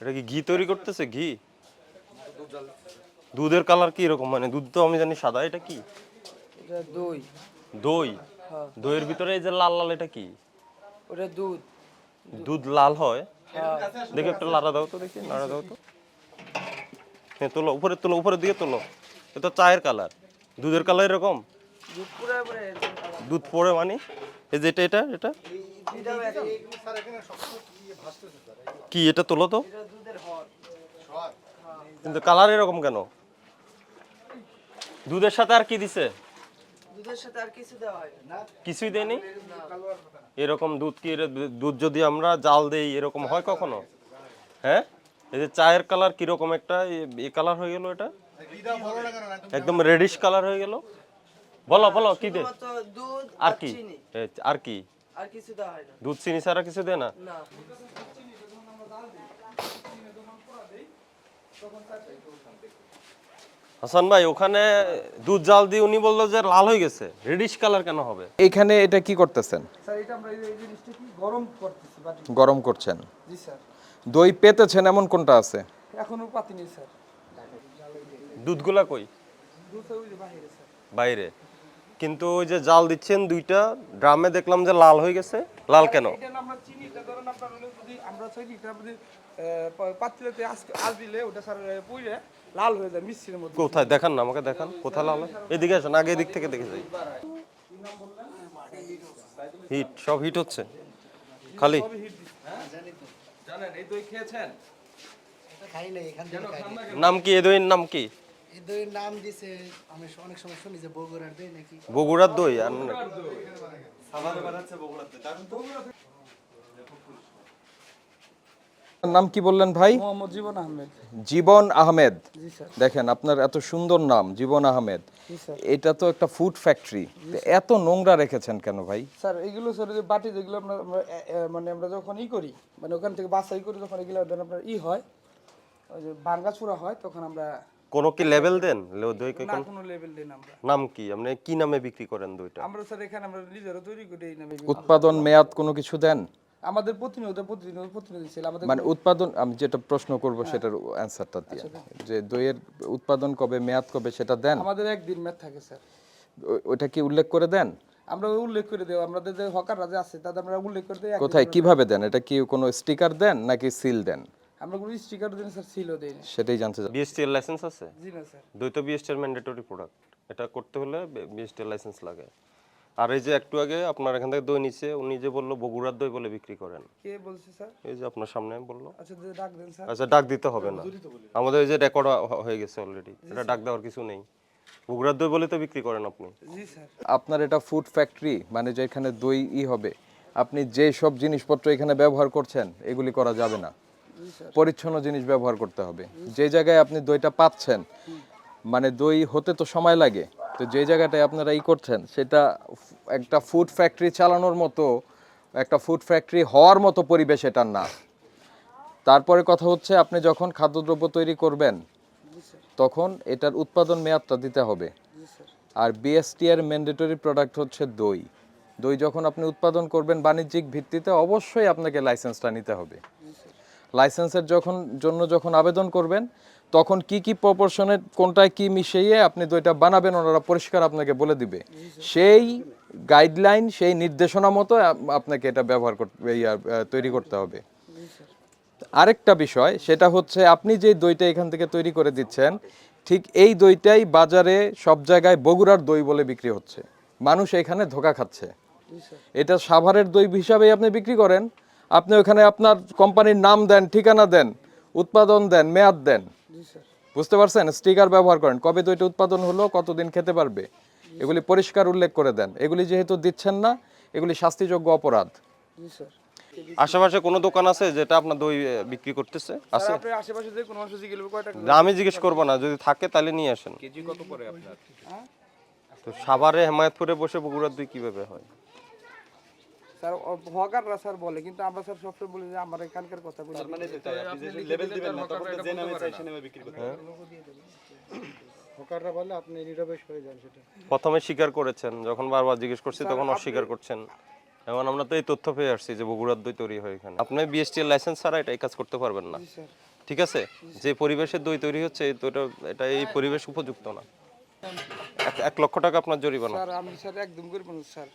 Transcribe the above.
এটা কি ঘি তৈরি করতেছে? ঘি? দুধের কালার কি এরকম? মানে দুধ তো আমি জানি সাদা এটা কি? দই। দই? হ্যাঁ। দইয়ের ভিতরে এই যে লাল লাল এটা কি? ওটা দুধ। দুধ লাল হয়? হ্যাঁ। দেখি একটা লাড়া দাও তো দেখি নাড়া দাও তো। হ্যাঁ তোলো উপরে তোলো উপরের দিকে তোলো। এটা চায়ের কালার দুধের কালার এরকম? দুধ পড়ে মানে? এই যে এটা এটা এটা। কি এটা তোলো তো? কিন্তু কালার এরকম কেন? দুধের সাথে আর কি দিছে? দুধের সাথে আর কিছু দেওয়া হয় না। কিছুই দেয়নি? এরকম দুধ কি দুধ যদি আমরা জাল দেই এরকম হয় কখনো? হ্যাঁ? এই যে চায়ের কালার কীরকম একটা এ কালার হয়ে গেল এটা? একদম রেডিশ কালার হয়ে গেল? বলো বলো কি দে? আর আর কি? আর কি? আর কিছু দেওয়া হয় না। দুধ চিনি ছাড়া কিছু দেয় না? না। হাসান ভাই ওখানে দুধ জাল দিয়ে উনি বলল যে লাল হয়ে গেছে। রেডিশ কালার কেন হবে? এইখানে এটা কি করতেছেন? স্যার এটা আমরা এই জিনিসটা কি গরম করতেছি গরম করছেন। জি স্যার। দই পেতেছেন এমন কোনটা আছে? এখনও পাতি নেই স্যার। দুধগুলা কই? দুধ ওই বাইরে স্যার। বাইরে। কিন্তু ওই যে জাল দিচ্ছেন দুইটা ড্রামে দেখলাম যে লাল হয়ে গেছে। লাল কেন? হয়ে কোথায়? দেখান না আমাকে দেখান। কোথায় লাল? এদিকে আসেন আগে এদিক থেকে দেখে যাই। হিট সব হিট হচ্ছে? খালি? জানেন এই দই খেয়েছেন? খাই নাই এখান থেকে খাই নাই। নাম কি? এ নাম কি? দইয়ের নাম দিছে আমি অনেক সময় শুনি যে বগুড়ার দই নাকি? বগুড়ার দই আর নাম কি বললেন ভাই? মোহাম্মদ জীবন আহমেদ। জীবন আহমেদ। দেখেন আপনার এত সুন্দর নাম জীবন আহমেদ। এটা তো একটা ফুড ফ্যাক্টরি এত নোংরা রেখেছেন কেন ভাই? স্যার এগুলো স্যার যে বাটি যেগুলো আমরা এ- মানে আমরা যখন ই করি মানে ওখান থেকে বাছাই করি যখন এগুলো আপনার ই হয় ওই যে ভাঙ্গা চূড়া হয় তখন আমরা কোনো কি লেভেল দেন? দই কে কোন- কোনো লেভেল দিই না আমরা। নাম কি? আপনি কি নামে বিক্রি করেন দইটা? আমরা স্যার এখানে আমরা নিজেরা তৈরি করি এই নামে উৎপাদন মেয়াদ কোনো কিছু দেন? আমাদের প্রতিনিয়ত প্রতিনিয়ত প্রতিনিধি ছিল আমাদের মানে উৎপাদন আমি যেটা প্রশ্ন করব সেটার অ্যান্সারটা দিয়ে। যে দইয়ের উৎপাদন কবে মেয়াদ কবে সেটা দেন? আমাদের একদিন মেয়াদ থাকে স্যার। ও- ওইটা কি উল্লেখ করে দেন? আমরা উল্লেখ করে দেবো আমাদের যে হকাররা যে আছে তাদের আমরা উল্লেখ করে দিই কোথায় কীভাবে দেন? এটা কি কোনো স্টিকার দেন নাকি সিল দেন? আমরা কোনো স্টিকার দিন স্যার ছিল দিই সেটাই জানতে চাই। বিএসটি এর লাইসেন্স আছে? জি না স্যার। দই তো বিএসটি এর ম্যান্ডেটরি প্রোডাক্ট এটা করতে হলে বিএসটি এর লাইসেন্স লাগে। আর এই যে একটু আগে আপনার এখান থেকে দই নিচ্ছে উনি যে বলল বগুড়ার দই বলে বিক্রি করেন। কে বলছে স্যার? এই যে আপনার সামনে বলল। আচ্ছা ডাক দেন স্যার। আচ্ছা ডাক দিতে হবে না। আমাদের এই যে রেকর্ড হয়ে গেছে অলরেডি এটা ডাক দেওয়ার কিছু নেই। বগুড়ার দই বলে তো বিক্রি করেন আপনি। জি স্যার। আপনার এটা ফুড ফ্যাক্টরি মানে যেখানে দই ই হবে আপনি যে সব জিনিসপত্র এখানে ব্যবহার করছেন এগুলি করা যাবে না। পরিচ্ছন্ন জিনিস ব্যবহার করতে হবে। যে জায়গায় আপনি দইটা পাচ্ছেন মানে দই হতে তো সময় লাগে তো যে জায়গাটায় আপনারা ই করছেন সেটা একটা ফুড ফ্যাক্টরি চালানোর মতো একটা ফুড ফ্যাক্টরি হওয়ার মতো পরিবেশ এটা না। তারপরে কথা হচ্ছে আপনি যখন খাদ্যদ্রব্য তৈরি করবেন তখন এটার উৎপাদন মেয়াদটা দিতে হবে। আর বিএসটি এর ম্যান্ডেটরি প্রোডাক্ট হচ্ছে দই। দই যখন আপনি উৎপাদন করবেন বাণিজ্যিক ভিত্তিতে অবশ্যই আপনাকে লাইসেন্সটা নিতে হবে। লাইসেন্সের যখন জন্য যখন আবেদন করবেন তখন কি কি প্রপোর্শনে কোনটায় কি মিশিয়ে আপনি দইটা বানাবেন ওনারা পরিষ্কার আপনাকে বলে দিবে। সেই গাইডলাইন সেই নির্দেশনা মতো আপনাকে এটা ব্যবহার করতে তৈরি করতে হবে। আরেকটা বিষয় সেটা হচ্ছে আপনি যে দইটা এখান থেকে তৈরি করে দিচ্ছেন ঠিক এই দইটাই বাজারে সব জায়গায় বগুড়ার দই বলে বিক্রি হচ্ছে। মানুষ এখানে ধোকা খাচ্ছে। এটা সাভারের দই হিসাবেই আপনি বিক্রি করেন আপনি ওখানে আপনার কোম্পানির নাম দেন ঠিকানা দেন উৎপাদন দেন মেয়াদ দেন। বুঝতে পারছেন? স্টিকার ব্যবহার করেন। কবে দইটা উৎপাদন হলো কতদিন খেতে পারবে? এগুলি পরিষ্কার উল্লেখ করে দেন। এগুলি যেহেতু দিচ্ছেন না এগুলি শাস্তিযোগ্য অপরাধ। আশেপাশে কোনো দোকান আছে যেটা আপনার দই বিক্রি করতেছে? আছে? আমি জিজ্ঞেস করব না যদি থাকে তাহলে নিয়ে আসেন। করে তো সাভারে হেমায়তপুরে বসে বগুড়ার দই কীভাবে হয়? স্যার হকাররা স্যার বলে কিন্তু আমরা স্যার সবসময় বলি যে আমার এখানকার কথা বলি হকাররা বলে আপনি নিরবেশ হয়ে যান সেটা। প্রথমে স্বীকার করেছেন যখন বারবার জিজ্ঞেস করছি তখন অস্বীকার করছেন। এখন আমরা তো এই তথ্য পেয়ে আসছি যে বগুড়ার দই তৈরি হয় এখানে। আপনি বিএসটি লাইসেন্স ছাড়া এটা এই কাজ করতে পারবেন না। ঠিক আছে? যে পরিবেশে দই তৈরি হচ্ছে এই দইটা এটা এই পরিবেশ উপযুক্ত না। এক- এক লক্ষ টাকা আপনার জরিমানা। স্যার আমি স্যার একদম করব না স্যার।